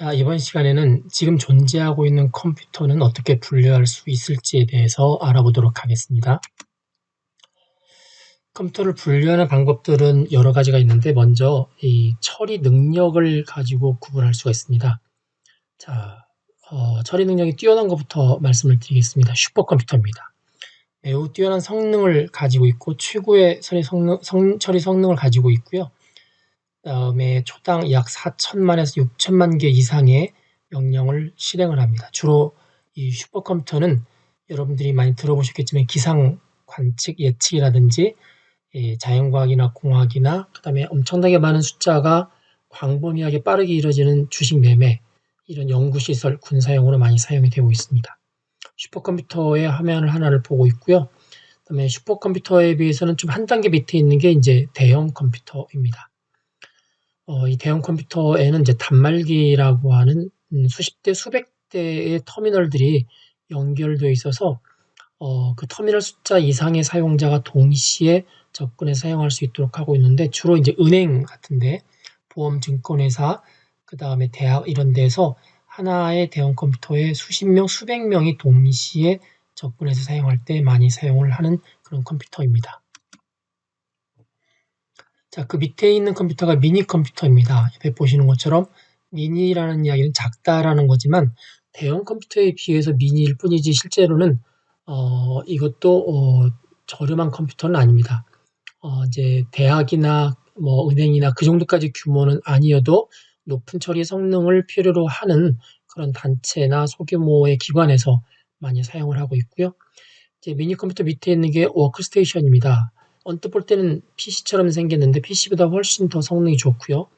자, 이번 시간에는 지금 존재하고 있는 컴퓨터는 어떻게 분류할 수 있을지에 대해서 알아보도록 하겠습니다. 컴퓨터를 분류하는 방법들은 여러 가지가 있는데 먼저 이 처리 능력을 가지고 구분할 수가 있습니다. 자, 어, 처리 능력이 뛰어난 것부터 말씀을 드리겠습니다. 슈퍼컴퓨터입니다. 매우 뛰어난 성능을 가지고 있고 최고의 처리 성능, 성, 처리 성능을 가지고 있고요. 그다음에 초당 약 4천만에서 6천만 개 이상의 명령을 실행을 합니다. 주로 이 슈퍼컴퓨터는 여러분들이 많이 들어보셨겠지만 기상 관측 예측이라든지 예, 자연과학이나 공학이나 그다음에 엄청나게 많은 숫자가 광범위하게 빠르게 이루어지는 주식 매매 이런 연구시설 군사용으로 많이 사용이 되고 있습니다. 슈퍼컴퓨터의 화면을 하나를 보고 있고요. 그다음에 슈퍼컴퓨터에 비해서는 좀 한 단계 밑에 있는 게 이제 대형 컴퓨터입니다. 어, 이 대형 컴퓨터에는 이제 단말기라고 하는 음, 수십 대, 수백 대의 터미널들이 연결되어 있어서 어, 그 터미널 숫자 이상의 사용자가 동시에 접근해 사용할 수 있도록 하고 있는데 주로 이제 은행 같은데 보험 증권회사 그 다음에 대학 이런 데서 하나의 대형 컴퓨터에 수십 명, 수백 명이 동시에 접근해서 사용할 때 많이 사용을 하는 그런 컴퓨터입니다. 자, 그 밑에 있는 컴퓨터가 미니 컴퓨터입니다. 옆에 보시는 것처럼 미니라는 이야기는 작다라는 거지만 대형 컴퓨터에 비해서 미니일 뿐이지 실제로는 어, 이것도 어, 저렴한 컴퓨터는 아닙니다. 어, 이제 대학이나 뭐 은행이나 그 정도까지 규모는 아니어도 높은 처리 성능을 필요로 하는 그런 단체나 소규모의 기관에서 많이 사용을 하고 있고요. 이제 미니 컴퓨터 밑에 있는 게 워크스테이션입니다. 언뜻 볼 때는 PC처럼 생겼는데 PC보다 훨씬 더 성능이 좋고요.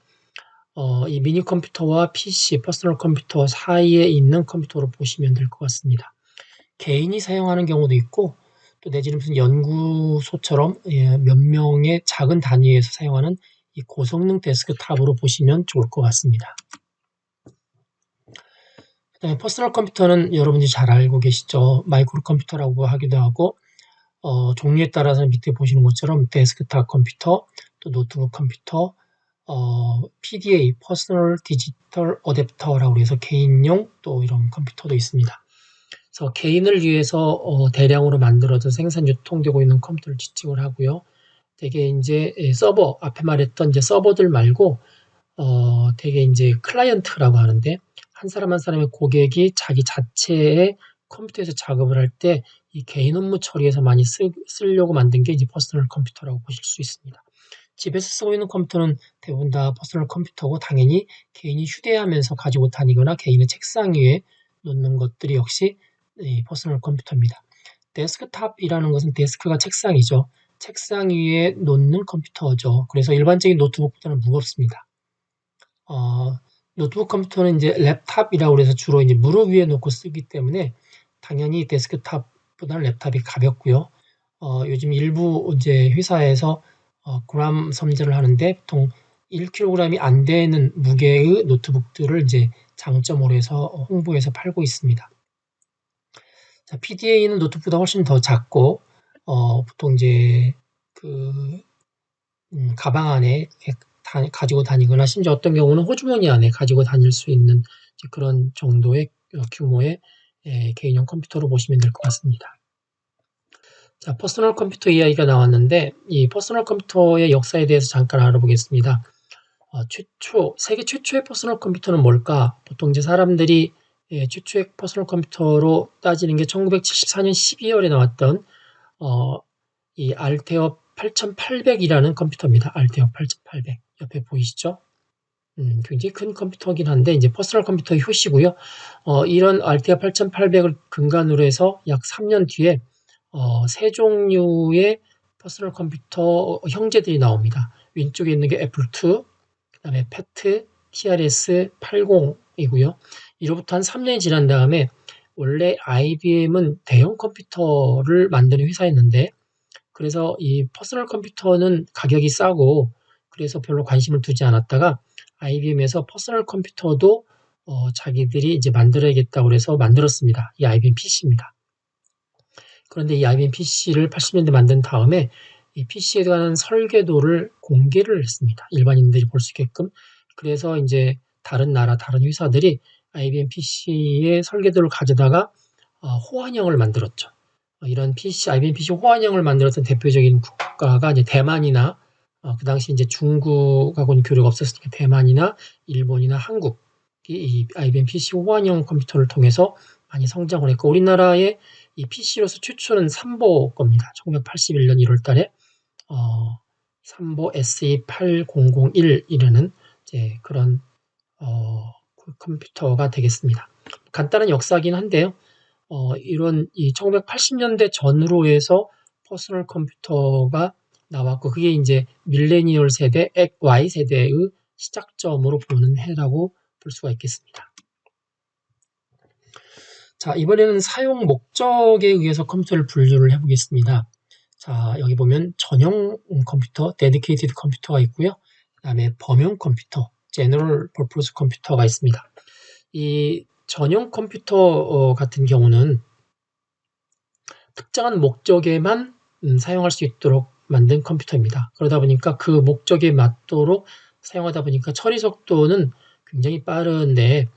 어, 이 미니 컴퓨터와 PC, 퍼스널 컴퓨터 사이에 있는 컴퓨터로 보시면 될 것 같습니다. 개인이 사용하는 경우도 있고 또 내지는 무슨 연구소처럼 예, 몇 명의 작은 단위에서 사용하는 이 고성능 데스크탑으로 보시면 좋을 것 같습니다. 그다음에 퍼스널 컴퓨터는 여러분들이 잘 알고 계시죠. 마이크로 컴퓨터라고 하기도 하고 어, 종류에 따라서 밑에 보시는 것처럼 데스크탑 컴퓨터, 또 노트북 컴퓨터, 어, PDA, 퍼스널 디지털 어댑터라고 해서 개인용 또 이런 컴퓨터도 있습니다. 그래서 개인을 위해서 어, 대량으로 만들어져 생산 유통되고 있는 컴퓨터를 지칭을 하고요. 되게 이제 서버 앞에 말했던 이제 서버들 말고 어, 되게 이제 클라이언트라고 하는데 한 사람 한 사람의 고객이 자기 자체의 컴퓨터에서 작업을 할 때 이 개인 업무 처리에서 많이 쓰, 쓰려고 만든 게 이제 퍼스널 컴퓨터라고 보실 수 있습니다. 집에서 쓰고 있는 컴퓨터는 대부분 다 퍼스널 컴퓨터고 당연히 개인이 휴대하면서 가지고 다니거나 개인의 책상 위에 놓는 것들이 역시 퍼스널 컴퓨터입니다. 데스크탑이라는 것은 데스크가 책상이죠. 책상 위에 놓는 컴퓨터죠. 그래서 일반적인 노트북보다는 무겁습니다. 어, 노트북 컴퓨터는 이제 랩탑이라고 해서 주로 이제 무릎 위에 놓고 쓰기 때문에 당연히 데스크탑 보다는 랩탑이 가볍고요. 어, 요즘 일부 이제 회사에서 어, 그람 섬재를 하는데 보통 1kg이 안 되는 무게의 노트북들을 이제 장점으로 해서 홍보해서 팔고 있습니다. 자, PDA는 노트북보다 훨씬 더 작고 어, 보통 이제 그 음, 가방 안에 다, 가지고 다니거나 심지어 어떤 경우는 호주머니 안에 가지고 다닐 수 있는 그런 정도의 어, 규모의 예, 개인용 컴퓨터로 보시면 될 것 같습니다. 자, 퍼스널 컴퓨터 이야기가 나왔는데 이 퍼스널 컴퓨터의 역사에 대해서 잠깐 알아보겠습니다. 어, 최초 세계 최초의 퍼스널 컴퓨터는 뭘까? 보통 이제 사람들이 예, 최초의 퍼스널 컴퓨터로 따지는 게 1974년 12월에 나왔던 어, 이 알테어 8800이라는 컴퓨터입니다. 알테어 8800 옆에 보이시죠? 음, 굉장히 큰 컴퓨터긴 한데 이제 퍼스널 컴퓨터의 효시고요. 어, 이런 알테아 8800을 근간으로 해서 약 3년 뒤에 어, 세 종류의 퍼스널 컴퓨터 형제들이 나옵니다. 왼쪽에 있는 게 애플 2, 그 다음에 패트, TRS 80이고요. 이로부터 한 3년이 지난 다음에 원래 IBM은 대형 컴퓨터를 만드는 회사였는데 그래서 이 퍼스널 컴퓨터는 가격이 싸고 그래서 별로 관심을 두지 않았다가 IBM에서 퍼스널 컴퓨터도 어, 자기들이 이제 만들어야겠다고 해서 만들었습니다. 이 IBM PC입니다. 그런데 이 IBM PC를 80년대 만든 다음에 이 PC에 관한 설계도를 공개를 했습니다. 일반인들이 볼 수 있게끔. 그래서 이제 다른 나라, 다른 회사들이 IBM PC의 설계도를 가져다가 어, 호환형을 만들었죠. 어, 이런 PC, IBM PC 호환형을 만들었던 대표적인 국가가 이제 대만이나 어, 그 당시 이제 중국하고는 교류가 없었으니까 대만이나 일본이나 한국이 이 IBM PC 호환형 컴퓨터를 통해서 많이 성장을 했고 우리나라의 이 PC로서 최초는 삼보 겁니다. 1981년 1월 달에 어, 삼보 SE8001이라는 이제 그런 어, 그 컴퓨터가 되겠습니다. 간단한 역사긴 한데요. 어, 이런 이 1980년대 전후로 해서 퍼스널 컴퓨터가 나왔고 그게 이제 밀레니얼 세대, Y 세대의 시작점으로 보는 해라고 볼 수가 있겠습니다. 자, 이번에는 사용 목적에 의해서 컴퓨터를 분류를 해보겠습니다. 자, 여기 보면 전용 컴퓨터, 데디케이티드 컴퓨터가 있고요. 그 다음에 범용 컴퓨터, 제너럴 퍼포스 컴퓨터가 있습니다. 이 전용 컴퓨터 어, 같은 경우는 특정한 목적에만 음, 사용할 수 있도록 만든 컴퓨터입니다. 그러다 보니까 그 목적에 맞도록 사용하다 보니까 처리 속도는 굉장히 빠른데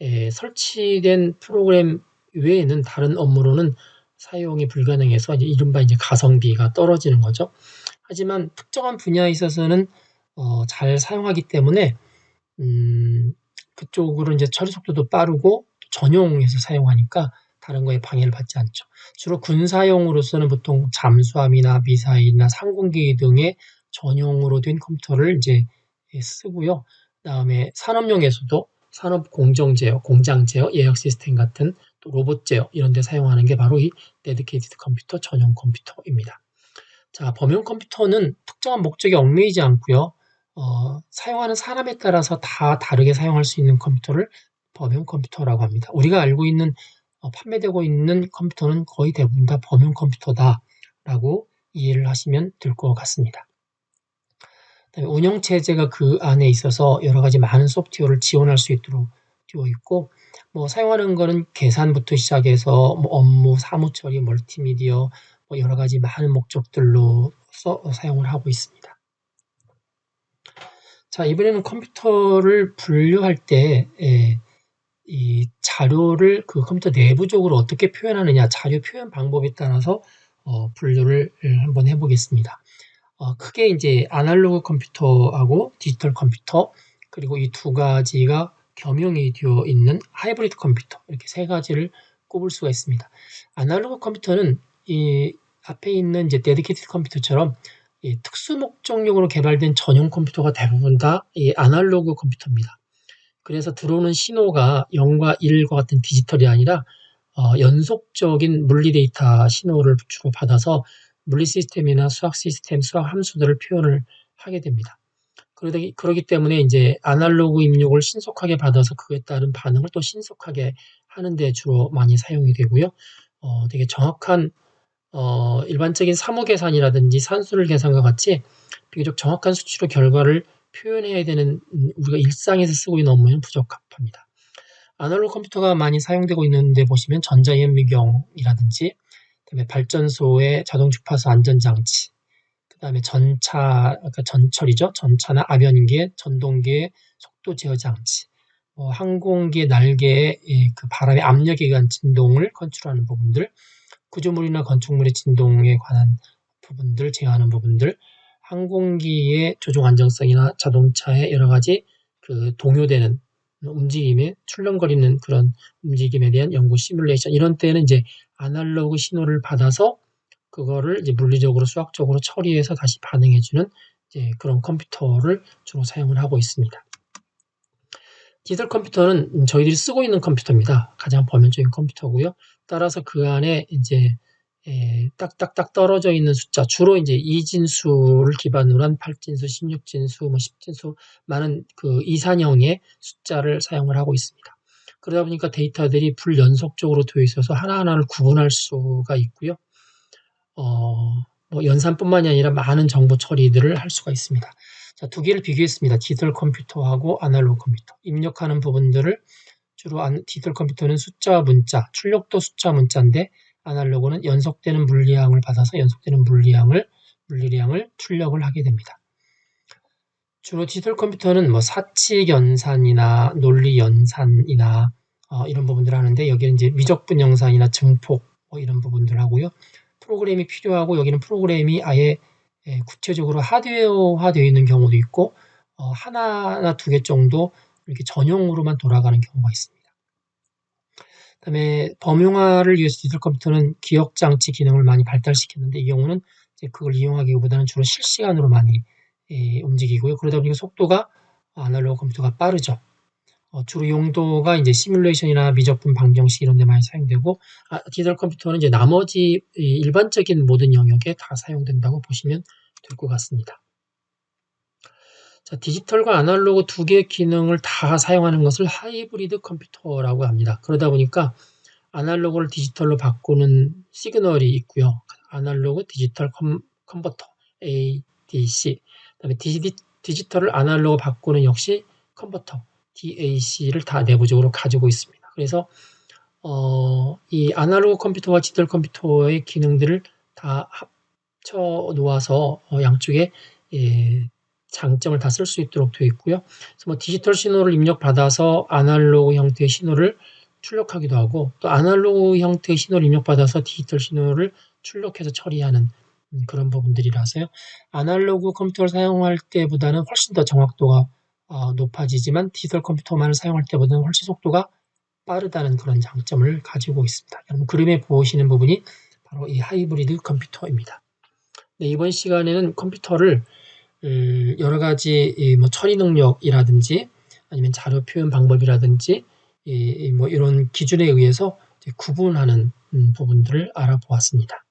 에, 설치된 프로그램 외에는 다른 업무로는 사용이 불가능해서 이제 이른바 이제 가성비가 떨어지는 거죠. 하지만 특정한 분야에 있어서는 어, 잘 사용하기 때문에 음, 그쪽으로 이제 처리 속도도 빠르고 전용해서 사용하니까 다른 거에 방해를 받지 않죠. 주로 군사용으로서는 보통 잠수함이나 미사일이나 상공기 등의 전용으로 된 컴퓨터를 이제 쓰고요. 그다음에 산업용에서도 산업 공정 제어, 공장 제어, 예약 시스템 같은 또 로봇 제어 이런 데 사용하는 게 바로 이 데디케이티드 컴퓨터 전용 컴퓨터입니다. 자, 범용 컴퓨터는 특정한 목적에 얽매이지 않고요. 어, 사용하는 사람에 따라서 다 다르게 사용할 수 있는 컴퓨터를 범용 컴퓨터라고 합니다. 우리가 알고 있는 어, 판매되고 있는 컴퓨터는 거의 대부분 다 범용 컴퓨터다라고 이해를 하시면 될 것 같습니다. 운영 체제가 그 안에 있어서 여러 가지 많은 소프트웨어를 지원할 수 있도록 되어 있고 뭐 사용하는 거는 계산부터 시작해서 뭐 업무, 사무 처리, 멀티미디어 뭐 여러 가지 많은 목적들로 써, 사용을 하고 있습니다. 자, 이번에는 컴퓨터를 분류할 때, 예, 이 자료를 그 컴퓨터 내부적으로 어떻게 표현하느냐, 자료 표현 방법에 따라서 어, 분류를 한번 해보겠습니다. 어, 크게 이제 아날로그 컴퓨터하고 디지털 컴퓨터, 그리고 이 두 가지가 겸용이 되어 있는 하이브리드 컴퓨터 이렇게 세 가지를 꼽을 수가 있습니다. 아날로그 컴퓨터는 이 앞에 있는 이제 데디케이티드 컴퓨터처럼 이 특수 목적용으로 개발된 전용 컴퓨터가 대부분 다 이 아날로그 컴퓨터입니다. 그래서 들어오는 신호가 0과 1과 같은 디지털이 아니라 어, 연속적인 물리 데이터 신호를 주로 받아서 물리 시스템이나 수학 시스템, 수학 함수들을 표현을 하게 됩니다. 그러기, 그러기 때문에 이제 아날로그 입력을 신속하게 받아서 그에 따른 반응을 또 신속하게 하는데 주로 많이 사용이 되고요. 어, 되게 정확한 어, 일반적인 사무 계산이라든지 산수를 계산과 같이 비교적 정확한 수치로 결과를 표현해야 되는 음, 우리가 일상에서 쓰고 있는 업무에는 부적합합니다. 아날로그 컴퓨터가 많이 사용되고 있는데 보시면 전자현미경이라든지 그다음에 발전소의 자동 주파수 안전장치 그다음에 전차, 그러니까 전철이죠. 전차나 아변기의 전동기의 속도 제어 장치, 뭐 항공기의 날개의 그 바람의 압력에 의한 진동을 컨트롤하는 부분들, 구조물이나 건축물의 진동에 관한 부분들 제어하는 부분들, 항공기의 조종 안정성이나 자동차의 여러 가지 그 동요되는 움직임에 출렁거리는 그런 움직임에 대한 연구 시뮬레이션 이런 때는 이제 아날로그 신호를 받아서 그거를 이제 물리적으로 수학적으로 처리해서 다시 반응해주는 이제 그런 컴퓨터를 주로 사용을 하고 있습니다. 디지털 컴퓨터는 저희들이 쓰고 있는 컴퓨터입니다. 가장 범용적인 컴퓨터고요. 따라서 그 안에 이제 에, 딱딱딱 떨어져 있는 숫자, 주로 이제 이진수를 기반으로 한 8진수, 16진수, 뭐 10진수, 많은 그 이산형의 숫자를 사용을 하고 있습니다. 그러다 보니까 데이터들이 불연속적으로 되어 있어서 하나하나를 구분할 수가 있고요. 어, 뭐 연산뿐만이 아니라 많은 정보 처리들을 할 수가 있습니다. 자, 두 개를 비교했습니다. 디지털 컴퓨터하고 아날로그 컴퓨터. 입력하는 부분들을 주로 디지털 컴퓨터는 숫자 문자, 출력도 숫자 문자인데 아날로그는 연속되는 물리량을 받아서 연속되는 물리량을 물리량을 출력을 하게 됩니다. 주로 디지털 컴퓨터는 뭐 사칙 연산이나 논리 연산이나 어, 이런 부분들을 하는데 여기는 이제 미적분 영상이나 증폭 뭐 이런 부분들 하고요. 프로그램이 필요하고 여기는 프로그램이 아예 예, 구체적으로 하드웨어화되어 있는 경우도 있고 어, 하나나 두 개 정도 이렇게 전용으로만 돌아가는 경우가 있습니다. 그다음에 범용화를 위해서 디지털 컴퓨터는 기억 장치 기능을 많이 발달시켰는데 이 경우는 이제 그걸 이용하기보다는 주로 실시간으로 많이 예, 움직이고요. 그러다 보니까 속도가 아날로그 컴퓨터가 빠르죠. 어, 주로 용도가 이제 시뮬레이션이나 미적분 방정식 이런 데 많이 사용되고 아, 디지털 컴퓨터는 이제 나머지 일반적인 모든 영역에 다 사용된다고 보시면 될 것 같습니다. 자, 디지털과 아날로그 두 개의 기능을 다 사용하는 것을 하이브리드 컴퓨터라고 합니다. 그러다 보니까 아날로그를 디지털로 바꾸는 시그널이 있고요. 아날로그 디지털 컴, 컨버터 ADC 그다음에 디지, 디지털을 아날로그 바꾸는 역시 컨버터 DAC를 다 내부적으로 가지고 있습니다. 그래서 어, 이 아날로그 컴퓨터와 디지털 컴퓨터의 기능들을 다 합쳐 놓아서 어, 양쪽에 예, 장점을 다 쓸 수 있도록 되어 있고요. 그래서 뭐 디지털 신호를 입력받아서 아날로그 형태의 신호를 출력하기도 하고 또 아날로그 형태의 신호를 입력받아서 디지털 신호를 출력해서 처리하는 음, 그런 부분들이라서요. 아날로그 컴퓨터를 사용할 때보다는 훨씬 더 정확도가 어, 높아지지만 디지털 컴퓨터만을 사용할 때보다는 훨씬 속도가 빠르다는 그런 장점을 가지고 있습니다. 여러분 그림에 보시는 부분이 바로 이 하이브리드 컴퓨터입니다. 네, 이번 시간에는 컴퓨터를 음, 여러 가지 뭐 처리 능력이라든지 아니면 자료 표현 방법이라든지 뭐 이런 기준에 의해서 구분하는 음, 부분들을 알아보았습니다.